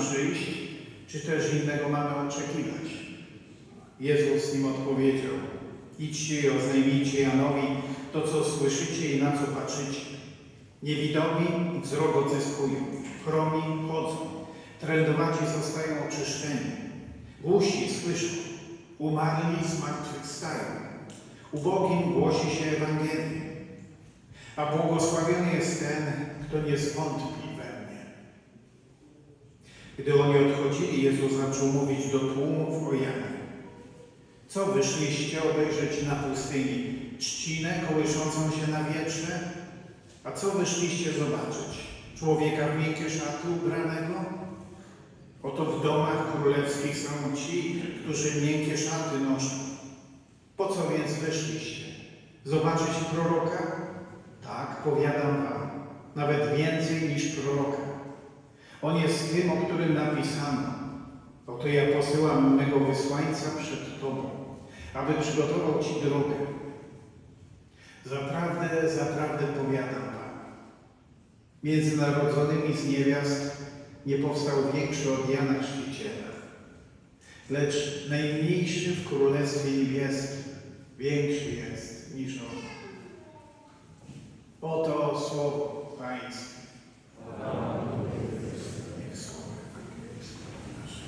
przyjść, czy też innego mamy oczekiwać? Jezus im odpowiedział, idźcie i oznajmijcie Janowi to, co słyszycie i na co patrzycie. Niewidomi wzrok odzyskują, chromi chodzą, trędowaci zostają oczyszczeni, głusi słyszą, umarli zmartwychwstają, ubogim głosi się Ewangelię. A błogosławiony jest ten, kto nie zwątpi. Gdy oni odchodzili, Jezus zaczął mówić do tłumów o Janie. Co wyszliście obejrzeć na pustyni? Trzcinę kołyszącą się na wietrze? A co wyszliście zobaczyć? Człowieka w miękkie szaty ubranego? Oto w domach królewskich są ci, którzy miękkie szaty noszą. Po co więc wyszliście? Zobaczyć proroka? Tak, powiadam wam, nawet więcej niż proroka. On jest tym, o którym napisano. Oto ja posyłam mego wysłańca przed Tobą, aby przygotował Ci drogę. Zaprawdę, zaprawdę powiadam Wam, między narodzonymi z niewiast nie powstał większy od Jana Chrzciciela, lecz najmniejszy w Królestwie Niebieskim większy jest niż on. Oto słowo Pańskie. Niech słowo Ewangelii nasze.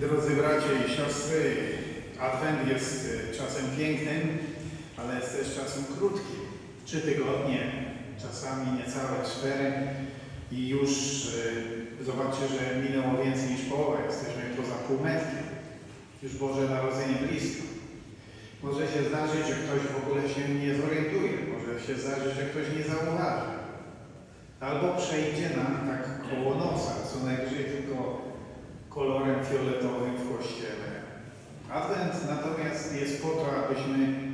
Drodzy bracia i siostry, Adwent jest e, czasem pięknym, ale jest też czasem krótkim. Trzy tygodnie, czasami niecałe cztery i już e, zobaczcie, że minęło więcej niż połowa, jesteśmy poza półmetkiem. Już Boże Narodzenie blisko. Może się zdarzyć, że ktoś w ogóle się nie zorientuje, może się zdarzyć, że ktoś nie zauważy. Albo przejdzie nam tak koło nosa, co najwyżej tylko kolorem fioletowym w kościele. Adwent natomiast jest po to, abyśmy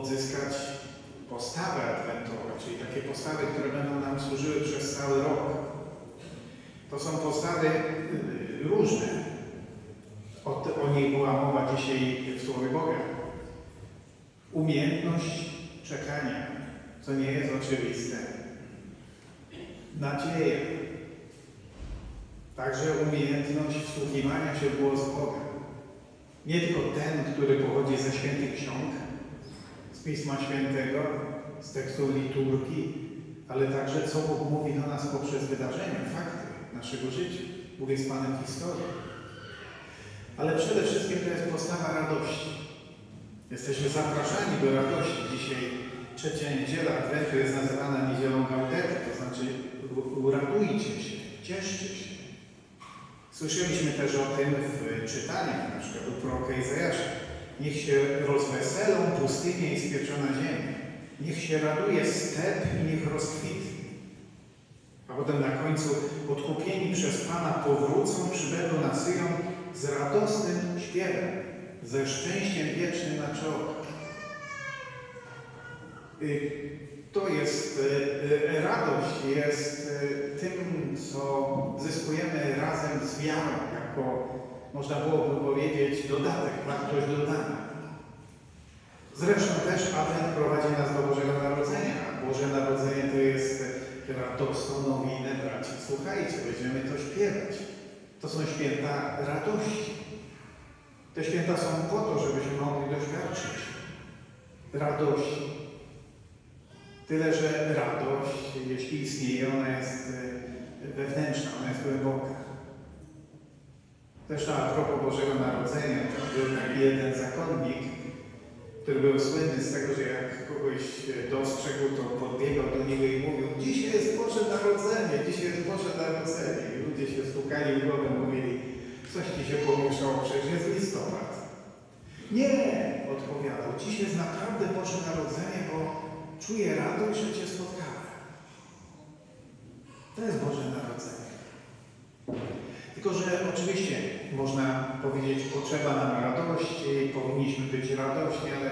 odzyskać postawę adwentową, czyli takie postawy, które będą nam służyły przez cały rok. To są postawy y, różne. O, o niej była mowa dzisiaj w Słowie Boga. Umiejętność czekania, co nie jest oczywiste. Nadzieja, Także umiejętność wsłuchiwania się w głos Boga. Nie tylko ten, który pochodzi ze świętych ksiąg, Pisma Świętego, z tekstu liturgii, ale także co Bóg mówi do nas poprzez wydarzenia, fakty naszego życia. Bóg jest Panem historii. Ale przede wszystkim to jest postawa radości. Jesteśmy zapraszani do radości. Dzisiaj trzecia niedziela Adwentu jest nazywana niedzielą Gaudety, to znaczy uradujcie się, cieszcie się. Słyszeliśmy też o tym w czytaniach, na przykład u proroka Izajasza. Niech się rozweselą pustynie i spieczona ziemia. Niech się raduje step i niech rozkwitnie. A potem na końcu odkupieni przez Pana powrócą, przybędą na Syjon z radosnym śpiewem, ze szczęściem wiecznym na. Y, To jest, y, y, radość jest y, tym, co zyskujemy razem z wiarą, jako, można byłoby powiedzieć, dodatek, wartość dodana. Zresztą też Advent prowadzi nas do Bożego Narodzenia. Boże Narodzenie to jest radosną nowinę, braci. Słuchajcie, będziemy to śpiewać. To są święta radości. Te święta są po to, żebyśmy mogli doświadczyć radości. Tyle, że radość, jeśli istnieje, ona jest wewnętrzna, ona jest głęboka. Zresztą a propos Bożego Narodzenia, był taki jeden zakonnik, który był słynny z tego, że jak kogoś e, dostrzegł, to podbiegał do niego i mówił dzisiaj jest Boże Narodzenie, dzisiaj jest Boże Narodzenie. I ludzie się stukali w głowę, mówili coś ci się pomieszało, przecież jest listopad. Nie, odpowiadał, dziś jest naprawdę Boże Narodzenie, bo czuję radość, że Cię spotkałem. To jest Boże Narodzenie. Tylko, że oczywiście można powiedzieć, potrzeba nam radości, powinniśmy być radośni, ale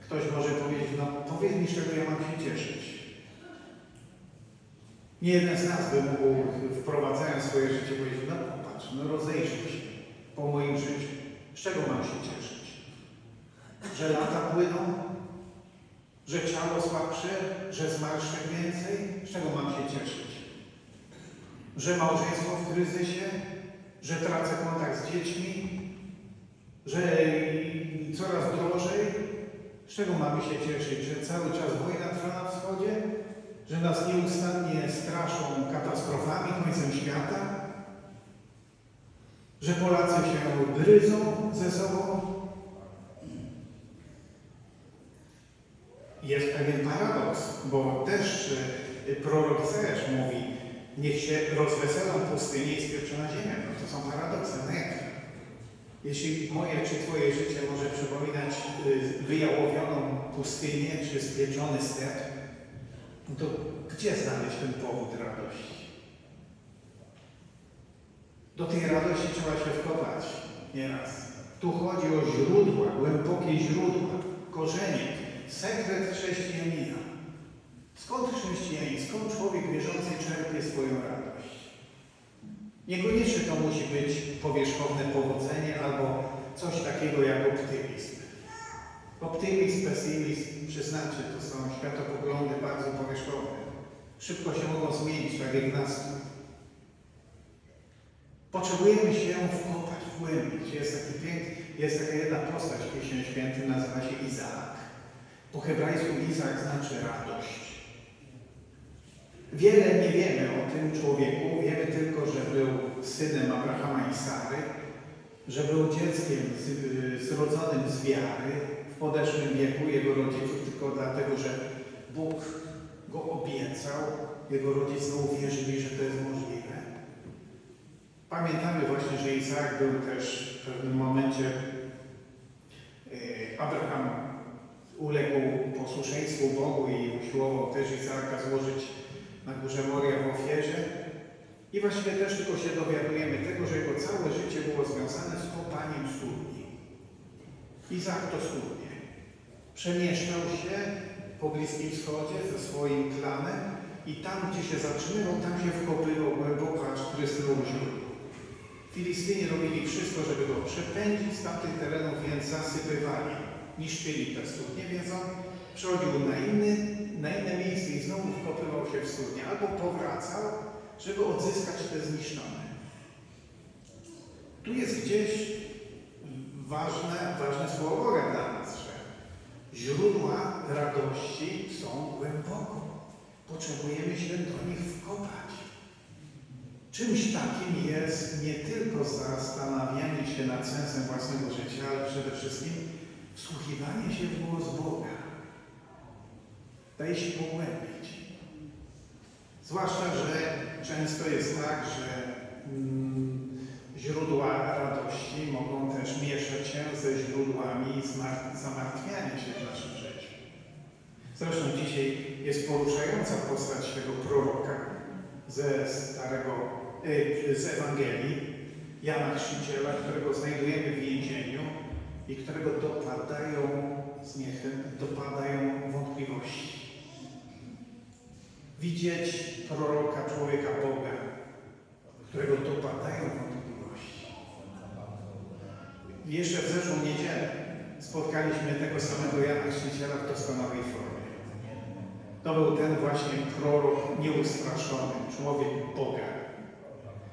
ktoś może powiedzieć, no powiedz mi, z czego ja mam się cieszyć. Nie jeden z nas by mógł, wprowadzając swoje życie, powiedzieć, no popatrz, no rozejrzyj się po moim życiu. Z czego mam się cieszyć? Że lata płyną? Że ciało słabsze? Że zmarszczek więcej? Z czego mam się cieszyć? Że małżeństwo w kryzysie? Że tracę kontakt z dziećmi? Że coraz drożej? Z czego mamy się cieszyć? Że cały czas wojna trwa na wschodzie? Że nas nieustannie straszą katastrofami, końcem świata? Że Polacy się gryzą ze sobą? Jest pewien paradoks, bo też prorok Izajasz mówi, niech się rozweselą pustynie i spieprzona ziemia. No to są paradoksy. No jak? Jeśli moje czy Twoje życie może przypominać y, wyjałowioną pustynię czy spieczony step, no to gdzie znaleźć ten powód radości? Do tej radości trzeba się wkopać nieraz. Tu chodzi o źródła, głębokie źródła, korzenie, sekret chrześcijanina. Skąd chrześcijanin, skąd człowiek wierzący czerpie swoją radość? Niekoniecznie to musi być powierzchowne powodzenie albo coś takiego jak optymizm. Optymizm, pesymizm, przyznacie, to są światopoglądy bardzo powierzchowne. Szybko się mogą zmienić, tak jak nastrój. Potrzebujemy się wkopać, wgłębić. Jest taki piękny, jest taka jedna postać w Piśmie Świętym, nazywa się Izaak. Po hebrajsku Izaak znaczy radość. Wiele nie wiemy o tym człowieku, wiemy tylko, że był synem Abrahama i Sary, że był dzieckiem zrodzonym z wiary. W podeszłym wieku jego rodziców, tylko dlatego, że Bóg go obiecał, jego rodzice uwierzyli, że to jest możliwe. Pamiętamy właśnie, że Izaak był też w pewnym momencie, e, Abraham uległ posłuszeństwu Bogu i usiłował też Izaaka złożyć na górze Moria w ofierze. I właściwie też tylko się dowiadujemy tego, że jego całe życie było związane z kopaniem studni. Izaak to studnie. Przemieszczał się po Bliskim Wschodzie ze swoim klanem i tam, gdzie się zatrzymywał, tam się wkopywał głęboko, aż prysnął źródło. Filistyni robili wszystko, żeby go przepędzić z tamtych terenów, więc zasypywali, niszczyli te studnie, więc on przechodził na, inny, na inne miejsce i znowu wkopywał się w studnie, albo powracał, żeby odzyskać te zniszczone. Tu jest gdzieś ważne, ważne słowo dla nas, że źródła radości są głęboko. Potrzebujemy się do nich wkopać. Czymś takim jest nie tylko zastanawianie się nad sensem własnego życia, ale przede wszystkim wsłuchiwanie się w głos Boga. Się pogłębić. Zwłaszcza, że często jest tak, że mm, źródła radości mogą też mieszać się ze źródłami zamartwiania się w naszym życiu. Zresztą dzisiaj jest poruszająca postać tego proroka ze starego, y, z Ewangelii, Jana Chrzciciela, którego znajdujemy w więzieniu i którego dopadają zniechem, dopadają wątpliwości. Widzieć proroka, człowieka Boga, którego dopadają wątpliwości. Jeszcze w zeszłą niedzielę spotkaliśmy tego samego Jana Chrzciciela w doskonałej formie. To był ten właśnie prorok nieustraszony, człowiek Boga,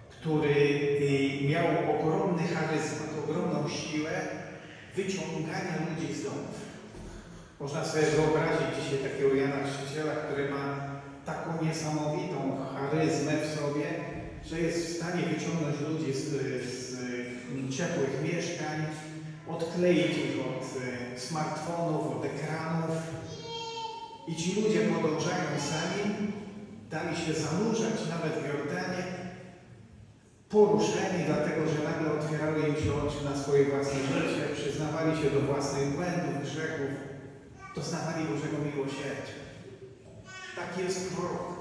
który y, miał ogromny charyzmat, ogromną siłę wyciągania ludzi z domów. Można sobie wyobrazić dzisiaj takiego Jana Chrzciciela, który ma taką niesamowitą charyzmę w sobie, że jest w stanie wyciągnąć ludzi z, z ciepłych mieszkań, odkleić ich od y, smartfonów, od ekranów. I ci ludzie podążają sami, dali się zanurzać nawet w Jordanie, poruszeni, dlatego że nagle otwierały im się oczy na swoje własne życie, przyznawali się do własnych błędów, grzechów, doznawali Bożego miłosierdzia. Taki jest prorok.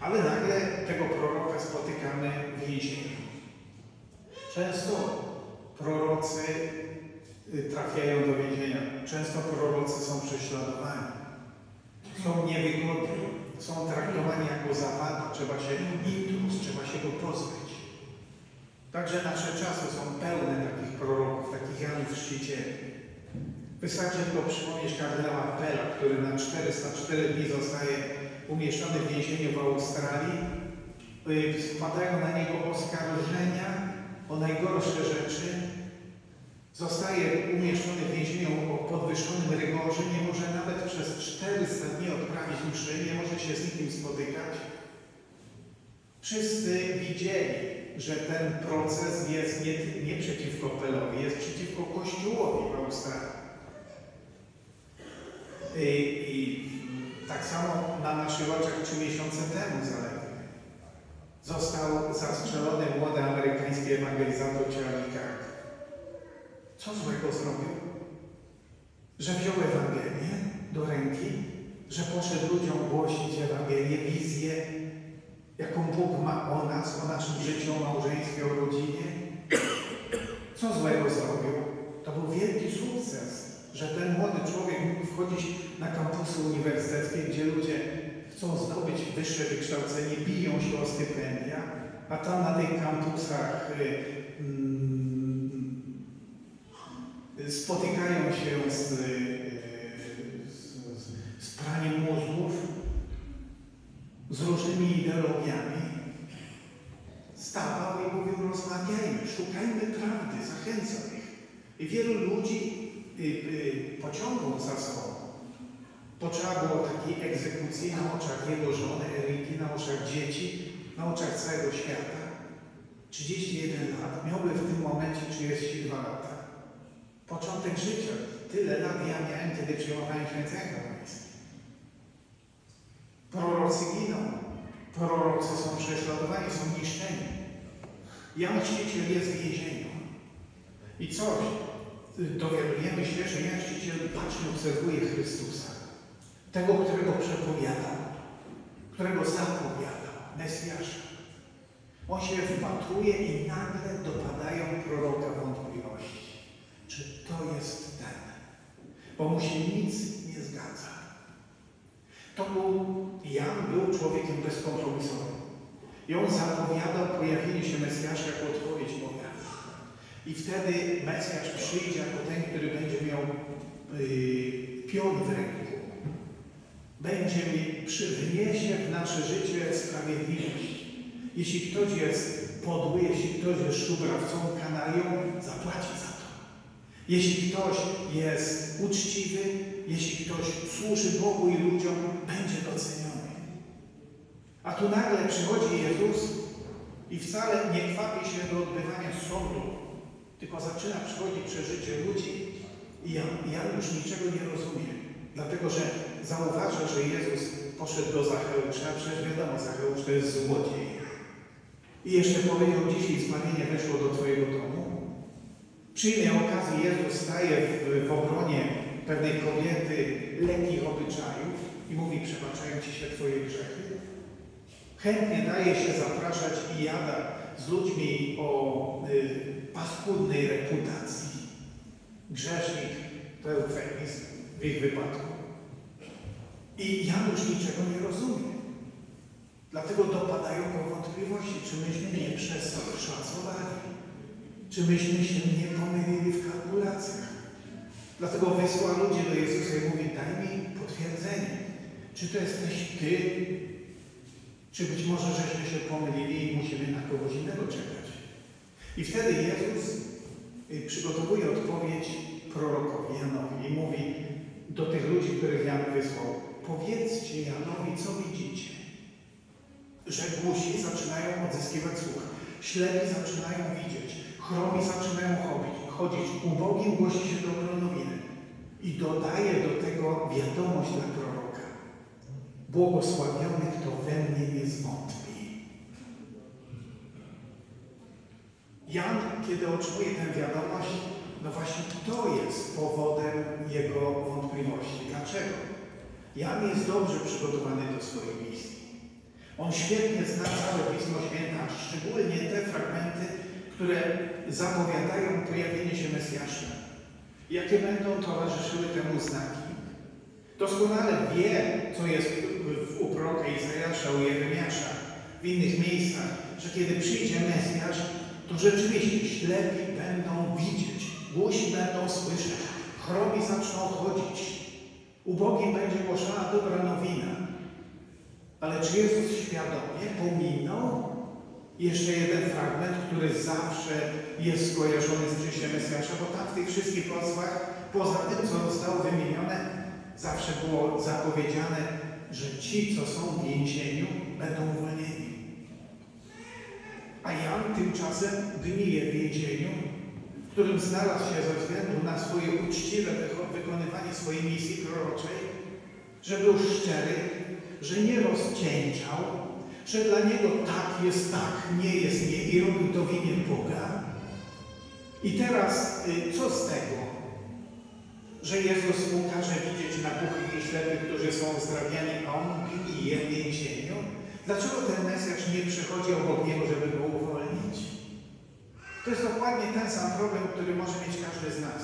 Ale nagle tego proroka spotykamy w więzieniu. Często prorocy y, trafiają do więzienia. Często prorocy są prześladowani. Są niewygodni. Są traktowani jako zawada. Trzeba się intruz, trzeba się go pozbyć. Także nasze czasy są pełne takich proroków, takich Janów Chrzcicieli. Wystarczy tylko przypomnieć kardynała Pela, który na 404 dni zostaje umieszczony w więzieniu w Australii. Spadają na niego oskarżenia o najgorsze rzeczy. Zostaje umieszczony w więzieniu o podwyższonym rygorze, nie może nawet przez 400 dni odprawić mszy, nie może się z nikim spotykać. Wszyscy widzieli, że ten proces jest nie, nie przeciwko Pelowi, jest przeciwko Kościołowi w Australii. I, I tak samo na naszych oczach trzy miesiące temu zaledwie został zastrzelony młody amerykański ewangelizator Charlie. Co złego zrobił? Że wziął Ewangelię do ręki, że poszedł ludziom głosić Ewangelię, wizję, jaką Bóg ma o nas, o naszym życiu, o małżeństwie, o rodzinie. Co złego zrobił? To był wielki sukces, że ten młody człowiek mógł na kampusy uniwersyteckie, gdzie ludzie chcą zdobyć wyższe wykształcenie, biją się o stypendia, a tam na tych kampusach y, mm, spotykają się z, y, z, z, praniem mózgów, z różnymi ideologiami. Stawał i mówił, rozmawiajmy, szukajmy prawdy, zachęcał ich. I wielu ludzi y, y, pociągnął za sobą. To trzeba było takiej egzekucji na oczach jego żony Eriki, na oczach dzieci, na oczach całego świata. 31 lat, miałby w tym momencie 32 lata. Początek życia. Tyle lat ja miałem, kiedy przyjmowałem święcenia pańskie. Prorocy giną. Prorocy są prześladowani, są niszczeni. Jan Chrzciciel jest w więzieniu. I coś, dowiadujemy się, że Jan Chrzciciel bacznie obserwuje Chrystusa. Tego, którego przepowiadał, którego zapowiadał, Mesjasza. On się wpatruje i nagle dopadają proroka wątpliwości. Czy to jest ten? Bo mu się nic nie zgadza. To był, Jan był człowiekiem bezkompromisowym. I on zapowiadał pojawienie się Mesjasza jako odpowiedź Boga. I wtedy Mesjasz przyjdzie jako ten, który będzie miał yy, pion w ręku. Będzie mi, przywniesie w nasze życie sprawiedliwość. Jeśli ktoś jest podły, jeśli ktoś jest szubrawcą, kanalią, zapłaci za to. Jeśli ktoś jest uczciwy, jeśli ktoś służy Bogu i ludziom, będzie doceniony. A tu nagle przychodzi Jezus i wcale nie kwapi się do odbywania sądu, tylko zaczyna przychodzić przez życie ludzi i Jan, Jan już niczego nie rozumie. Dlatego, że zauważa, że Jezus poszedł do Zacheusza, przecież wiadomo, Zacheusz to jest złodziej. I jeszcze powiedział, dzisiaj zbawienie weszło do Twojego domu. Przy innej okazji Jezus staje w, w obronie pewnej kobiety lekkich obyczajów i mówi, przebaczają Ci się Twoje grzechy. Chętnie daje się zapraszać i jada z ludźmi o y, paskudnej reputacji. Grzesznik to eufemizm w ich wypadku. I Janusz niczego nie rozumie. Dlatego dopadają go wątpliwości, czy myśmy nie przeszacowali, czy myśmy się nie pomylili w kalkulacjach. Dlatego wysłał ludzi do Jezusa i mówi, daj mi potwierdzenie, czy to jesteś Ty, czy być może żeśmy się pomylili i musimy na kogoś innego czekać. I wtedy Jezus y, przygotowuje odpowiedź prorokowi Janowi i mówi do tych ludzi, których Jan wysłał, powiedzcie Janowi, co widzicie. Że głusi zaczynają odzyskiwać słuch, ślepi zaczynają widzieć, chromi zaczynają chodzić, chodzić ubogim głosi się dobrą nowinę. I dodaje do tego wiadomość dla proroka. Błogosławiony, kto we mnie nie zwątpi. Jan, kiedy otrzymuje tę wiadomość, no właśnie to jest powodem jego wątpliwości. Dlaczego? Jan jest dobrze przygotowany do swojej misji. On świetnie zna całe Pismo Święte, szczególnie te fragmenty, które zapowiadają pojawienie się Mesjasza. Jakie będą towarzyszyły temu znaki? Doskonale wie, co jest u proroka Izajasza, u Jeremiasza, w innych miejscach, że kiedy przyjdzie Mesjasz, to rzeczywiście ślepi będą widzieć, głusi będą słyszeć, chromi zaczną chodzić, ubogim będzie głoszona dobra nowina. Ale czy Jezus świadomie pominął jeszcze jeden fragment, który zawsze jest skojarzony z życiem Mesjasza, bo tam w tych wszystkich posłach, poza tym, co zostało wymienione, zawsze było zapowiedziane, że ci, co są w więzieniu, będą uwolnieni. A Jan tymczasem gnije w więzieniu, w którym znalazł się ze względu na swoje uczciwe wykonywanie swojej misji proroczej, że był szczery, że nie rozcieńczał, że dla niego tak jest tak, nie jest nie i robił to w imię Boga. I teraz y, co z tego, że Jezus mu każe widzieć na głuchych i ślepych, którzy są uzdrawiani, a on gnije w więzieniu? Dlaczego ten Mesjasz nie przychodzi obok niego, żeby go? To jest dokładnie ten sam problem, który może mieć każdy z nas.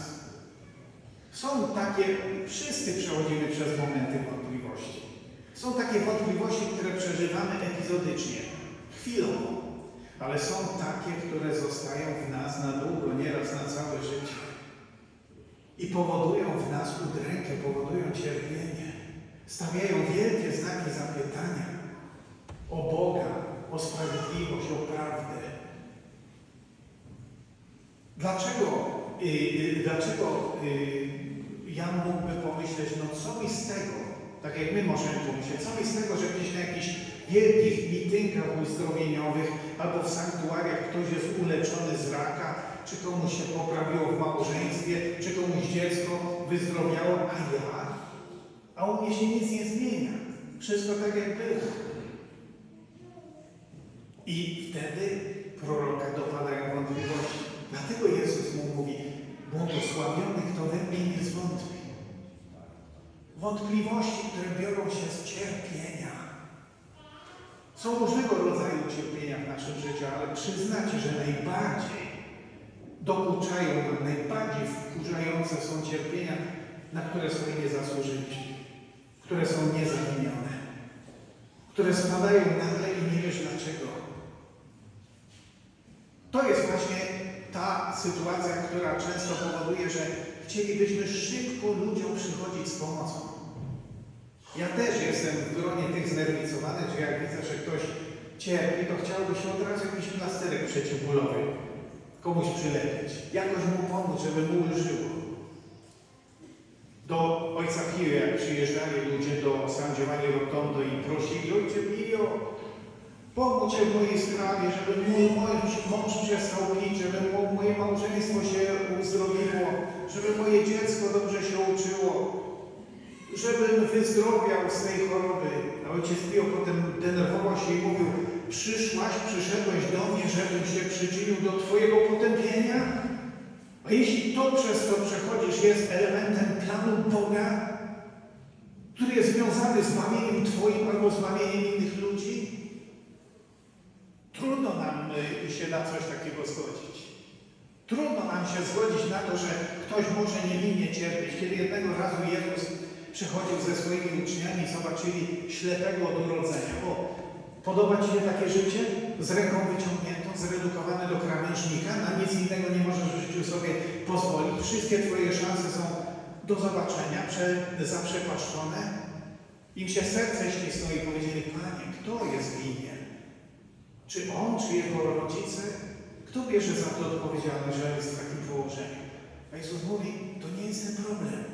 Są takie, wszyscy przechodzimy przez momenty wątpliwości. Są takie wątpliwości, które przeżywamy epizodycznie, chwilowo, ale są takie, które zostają w nas na długo, nieraz na całe życie. I powodują w nas udrękę, powodują cierpienie. Stawiają wielkie znaki zapytania o Boga, o sprawiedliwość, o prawdę. Dlaczego, y, y, dlaczego y, Jan mógłby pomyśleć, no co mi z tego, tak jak my możemy pomyśleć, co mi z tego, że gdzieś na jakichś wielkich mitynkach uzdrowieniowych albo w sanktuariach ktoś jest uleczony z raka, czy komuś się poprawiło w małżeństwie, czy komuś dziecko wyzdrowiało, a ja? A u mnie się nic nie zmienia. Wszystko tak jak było. I wtedy proroka dopadają wątpliwości. Dlatego Jezus mu mówi, błogosławiony, kto we mnie nie zwątpi. Wątpliwości, które biorą się z cierpienia. Są różnego rodzaju cierpienia w naszym życiu, ale przyznacie, że najbardziej dokuczają nam, najbardziej wkurzające są cierpienia, na które sobie nie zasłużyliśmy, które są niezawinione, które spadają nagle i nie wiesz dlaczego. To jest właśnie ta sytuacja, która często powoduje, że chcielibyśmy szybko ludziom przychodzić z pomocą. Ja też jestem w gronie tych znerwicowanych, że jak widzę, że ktoś cierpi, to chciałby się od razu jakiś plasterek przeciwbólowy komuś przylepić, jakoś mu pomóc, żeby mu ulżyło. Do ojca Pio, jak przyjeżdżali ludzie do San Giovanni Rotondo i prosili, ojcze Pio, pomóż w mojej sprawie, żeby mój, mąż przestał pić, żeby mo- moje małżeństwo się uzdrowiło, żeby moje dziecko dobrze się uczyło, żebym wyzdrowiał z tej choroby. A ojciec Pio potem denerwował się i mówił, przyszłaś, przyszedłeś do mnie, żebym się przyczynił do Twojego potępienia? A jeśli to przez to przechodzisz jest elementem planu Boga, który jest związany z zbawieniem Twoim albo zbawieniem innych ludzi, trudno nam y, się na coś takiego zgodzić. Trudno nam się zgodzić na to, że ktoś może niewinnie cierpieć. Kiedy jednego razu Jezus przychodził ze swoimi uczniami i zobaczyli ślepego od urodzenia. O, podoba Ci się takie życie? Z ręką wyciągniętą, zredukowane do krawężnika, na nic innego nie możesz w życiu sobie pozwolić. Wszystkie Twoje szanse są do zobaczenia, prze, zaprzepaszczone. Im się serce ścisnął i powiedzieli, Panie, kto jest winien? Czy on, czy jego rodzice? Kto bierze za to odpowiedzialność, że jest w takim położeniu? A Jezus mówi, to nie jest ten problem.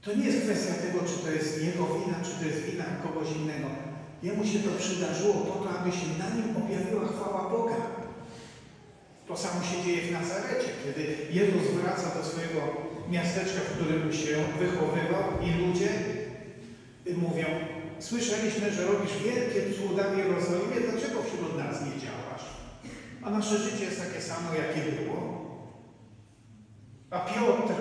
To nie jest kwestia tego, czy to jest jego wina, czy to jest wina kogoś innego. Jemu się to przydarzyło po to, aby się na nim objawiła chwała Boga. To samo się dzieje w Nazarecie, kiedy Jezus wraca do swojego miasteczka, w którym się wychowywał i ludzie mówią, słyszeliśmy, że robisz wielkie cuda w Jerozolimie, dlaczego wśród nas nie działasz? A nasze życie jest takie samo, jakie było. A Piotr,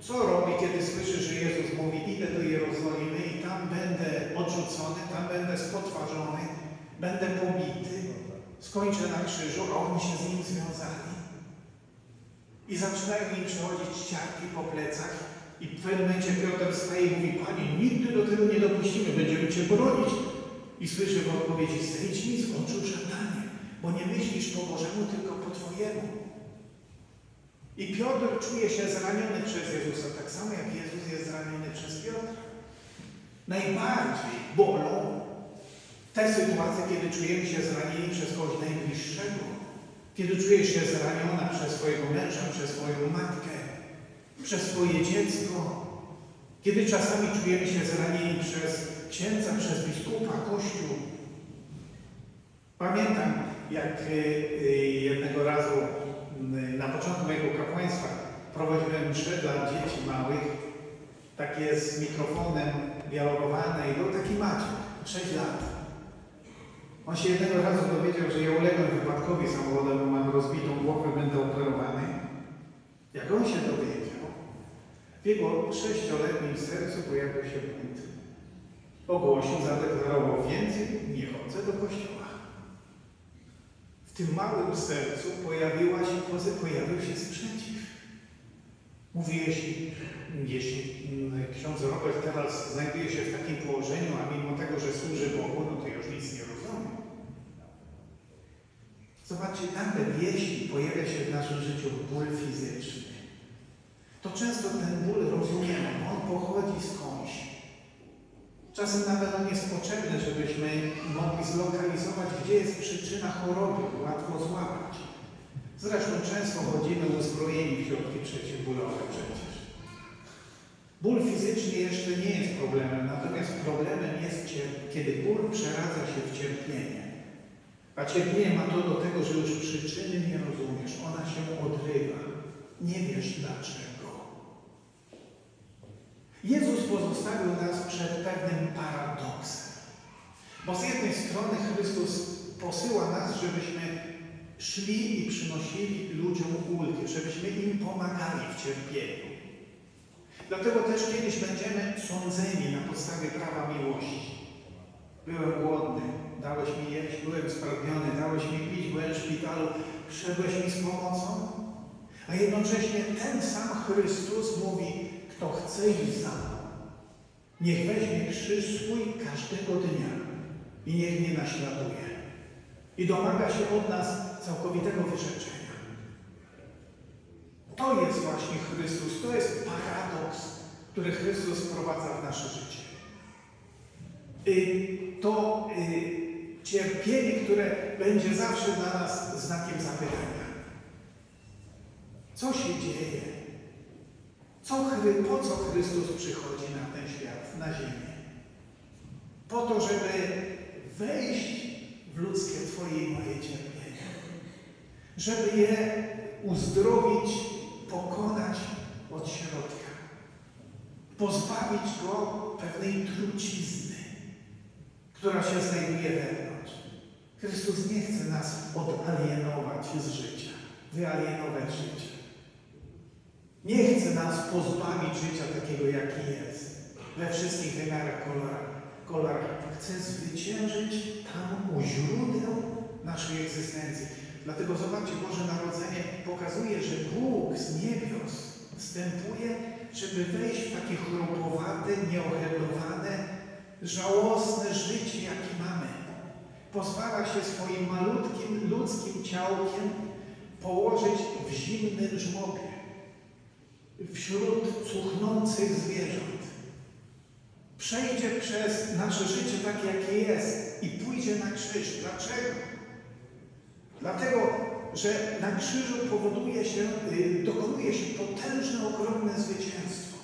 co robi, kiedy słyszy, że Jezus mówi, idę do Jerozolimy i tam będę odrzucony, tam będę spotwarzony, będę pobity, skończę na krzyżu, a oni się z nim związali. I zaczynają im przechodzić ciarki po plecach i w pewnym momencie Piotr staje i mówi, Panie, nigdy do tego nie dopuścimy, będziemy Cię bronić. I słyszy w odpowiedzi, zejdź mi z oczu bo nie myślisz po Bożemu, tylko po Twojemu. I Piotr czuje się zraniony przez Jezusa, tak samo jak Jezus jest zraniony przez Piotra. Najbardziej bolą te sytuacje, kiedy czujemy się zranieni przez kogoś najbliższego. Kiedy czujesz się zraniona przez swojego męża, przez swoją matkę, przez swoje dziecko. Kiedy czasami czujemy się zranieni przez księdza, przez biskupa, kościół. Pamiętam, jak y, y, jednego razu y, na początku mojego kapłaństwa prowadziłem mszę dla dzieci małych, takie z mikrofonem dialogowane i był taki Maciek, 6 lat. On się jednego razu dowiedział, że ja uległem wypadkowi samochodowemu, mam rozbitą głowę, będę operowany. Jak on się dowiedział, w jego sześcioletnim sercu pojawił się bunt. Ogłosił, zadeklarował więcej, nie chodzę do kościoła. W tym małym sercu pojawiła się, pojawił się sprzeciw. Mówi, jeśli, jeśli mm, ksiądz Robert teraz znajduje się w takim położeniu, a mimo tego, że służy Bogu, no to już nic nie rozumie. Zobaczcie, nawet jeśli pojawia się w naszym życiu ból fizyczny, to często ten ból rozumiemy, on pochodzi skądś. Czasem nawet on jest potrzebny, żebyśmy mogli zlokalizować, gdzie jest przyczyna choroby, łatwo złapać. Zresztą często chodzimy uzbrojeni w środki przeciwbólowe przecież. Ból fizyczny jeszcze nie jest problemem, natomiast problemem jest, kiedy ból przeradza się w cierpienie. A cierpienie ma to do tego, że już przyczyny nie rozumiesz, ona się odrywa. Nie wiesz dlaczego. Jezus pozostawił nas przed pewnym paradoksem. Bo z jednej strony Chrystus posyła nas, żebyśmy szli i przynosili ludziom ulgę, żebyśmy im pomagali w cierpieniu. Dlatego też kiedyś będziemy sądzeni na podstawie prawa miłości. Byłem głodny, dałeś mi jeść, byłem spragniony, dałeś mi pić, byłem w szpitalu, przyszedłeś mi z pomocą. A jednocześnie ten sam Chrystus mówi, kto chce iść za mną, niech weźmie krzyż swój każdego dnia i niech mnie naśladuje. I domaga się od nas całkowitego wyrzeczenia. To jest właśnie Chrystus, to jest paradoks, który Chrystus wprowadza w nasze życie. Y, To y, cierpienie, które będzie zawsze dla nas znakiem zapytania. Co się dzieje? Co, po co Chrystus przychodzi na ten świat, na ziemię? Po to, żeby wejść w ludzkie Twoje i moje cierpienie. Żeby je uzdrowić, pokonać od środka. Pozbawić go pewnej trucizny, która się znajduje wewnątrz. Chrystus nie chce nas odalienować z życia, wyalienować życia. Nie chce nas pozbawić życia takiego, jaki jest, we wszystkich wymiarach kolorach. kolorach. Chce zwyciężyć tam u źródeł naszej egzystencji. Dlatego zobaczcie, Boże Narodzenie pokazuje, że Bóg z niebios wstępuje, żeby wejść w takie chropowate, nieoheblowane, żałosne życie, jakie mamy. Pozwala się swoim malutkim, ludzkim ciałkiem położyć w zimnym żłobie wśród cuchnących zwierząt. Przejdzie przez nasze życie takie, jakie jest i pójdzie na krzyż. Dlaczego? Dlatego, że na krzyżu powoduje się, y, dokonuje się potężne, ogromne zwycięstwo.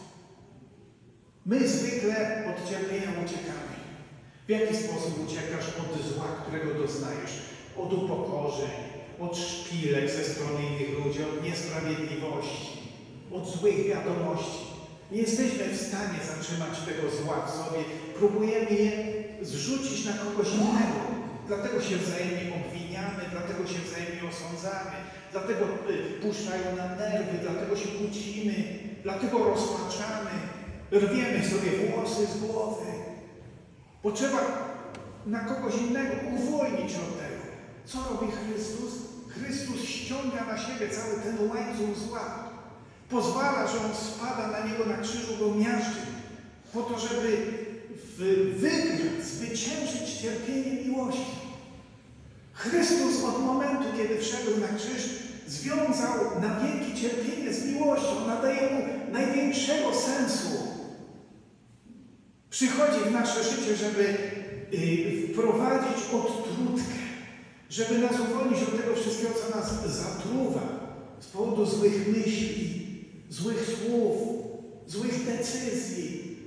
My zwykle od cierpienia uciekamy. W jaki sposób uciekasz od zła, którego doznajesz? Od upokorzeń, od szpilek ze strony innych ludzi, od niesprawiedliwości, od złych wiadomości. Nie jesteśmy w stanie zatrzymać tego zła w sobie. Próbujemy je zrzucić na kogoś innego. Dlatego się wzajemnie obwiniamy, dlatego się wzajemnie osądzamy, dlatego y, puszczają nam nerwy, dlatego się kłócimy, dlatego rozpaczamy, rwiemy sobie włosy z głowy. Bo trzeba na kogoś innego uwolnić od tego. Co robi Chrystus? Chrystus ściąga na siebie cały ten łańcuch zła. Pozwala, że on spada na niego na krzyżu, go miażdży, po to, żeby wygrać, zwyciężyć cierpienie miłości. Chrystus od momentu, kiedy wszedł na krzyż, związał na wieki cierpienie z miłością, nadaje mu największego sensu. Przychodzi w nasze życie, żeby y, wprowadzić odtrutkę, żeby nas uwolnić od tego wszystkiego, co nas zatruwa z powodu złych myśli, złych słów, złych decyzji,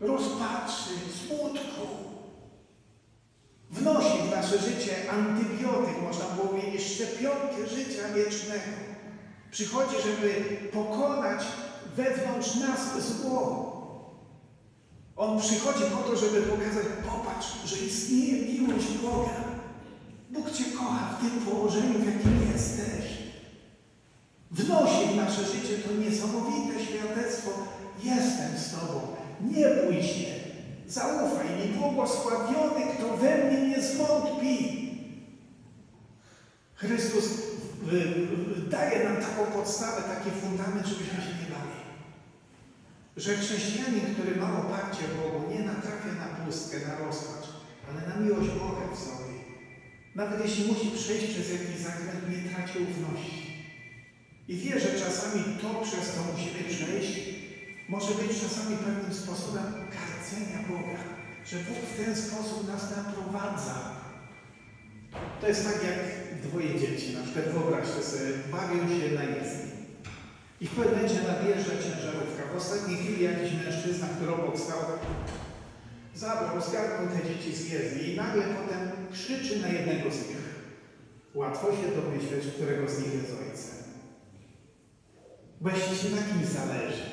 rozpaczy, smutku. Wnosi w nasze życie antybiotyk, można było powiedzieć, szczepionkę życia wiecznego. Przychodzi, żeby pokonać wewnątrz nas zło. On przychodzi po to, żeby pokazać, popatrz, że istnieje miłość Boga. Bóg Cię kocha w tym położeniu, w jakim jesteś. Wnosi w nasze życie to niesamowite świadectwo. Jestem z Tobą. Nie bój się. Zaufaj mi, błogosławiony, kto we mnie nie zwątpi. Chrystus daje nam taką podstawę, taki fundament, żebyśmy się nie bali. Że chrześcijanin, który ma oparcie Bogu, nie natrafia na pustkę, na rozpacz, ale na miłość Boga w sobie. Nawet jeśli musi przejść przez jakiś zakręt, nie traci ufności. I wie, że czasami to, przez co musimy przejść, może być czasami pewnym sposobem karcenia Boga. Że Bóg w ten sposób nas naprowadza. To jest tak jak dwoje dzieci. Na przykład wyobraźcie sobie, bawią się na jezdni. I w pewnym momencie nadjeżdża ciężarówka. W ostatniej chwili jakiś mężczyzna, który obok stał, zabrał, zgarnął te dzieci z jezdni i nagle potem krzyczy na jednego z nich. Łatwo się domyśleć, którego z nich jest ojcem. Ci na kimś zależy,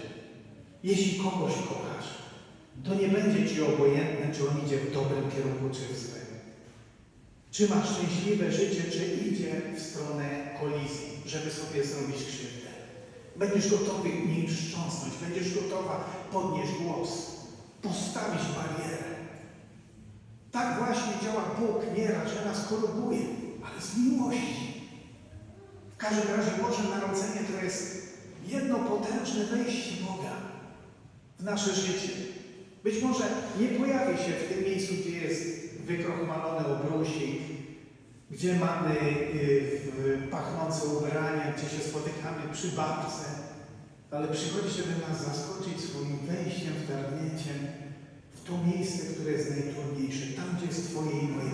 jeśli kogoś kochasz, to nie będzie ci obojętne, czy on idzie w dobrym kierunku, czy w złym. Czy ma szczęśliwe życie, czy idzie w stronę kolizji, żeby sobie zrobić krzywdę. Będziesz gotowy nim wstrząsnąć, będziesz gotowa podnieść głos, postawić barierę. Tak właśnie działa Bóg nieraz, że nas koryguje, ale z miłości. W każdym razie Boże Narodzenie to jest jedno potężne wejście Boga w nasze życie. Być może nie pojawi się w tym miejscu, gdzie jest wykrochmalony obrusik, gdzie mamy y, pachnące ubrania, gdzie się spotykamy przy babce, ale przychodzi, żeby nas zaskoczyć swoim wejściem, wtargnięciem w to miejsce, które jest najtrudniejsze, tam, gdzie jest Twoje i moje